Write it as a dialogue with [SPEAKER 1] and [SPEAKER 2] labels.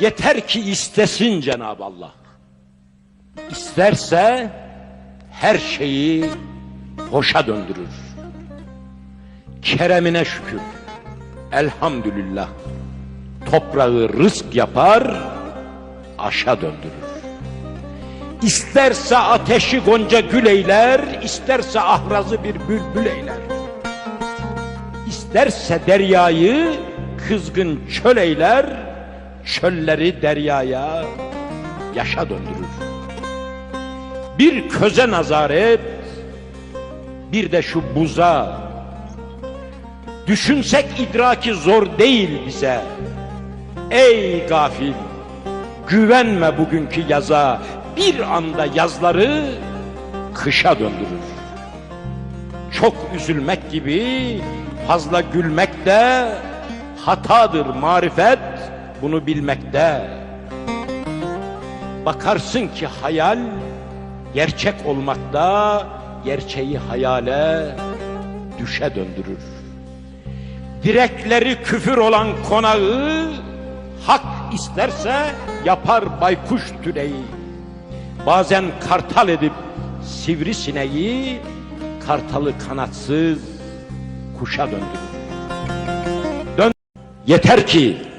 [SPEAKER 1] Yeter ki istesin Cenab-ı Allah. İsterse her şeyi hoşa döndürür. Keremine şükür. Elhamdülillah. Toprağı rızk yapar, aşa döndürür. İsterse ateşi gonca gül eyler, isterse ahrazı bir bülbül eyler. İsterse deryayı kızgın çöl eyler, çölleri deryaya yaşa döndürür. Bir köze nazar et, bir de şu buza. Düşünsek idraki zor değil bize. Ey gafil, güvenme bugünkü yaza, bir anda yazları kışa döndürür. Çok üzülmek gibi fazla gülmek de hatadır marifet bunu bilmekte. Bakarsın ki hayal gerçek olmakta gerçeği hayale düşe döndürür. Direkleri küfür olan konağı hak isterse yapar baykuş tüneyi. Bazen kartal edip sivrisineği kartalı kanatsız kuşa döndürür. Dön Yeter ki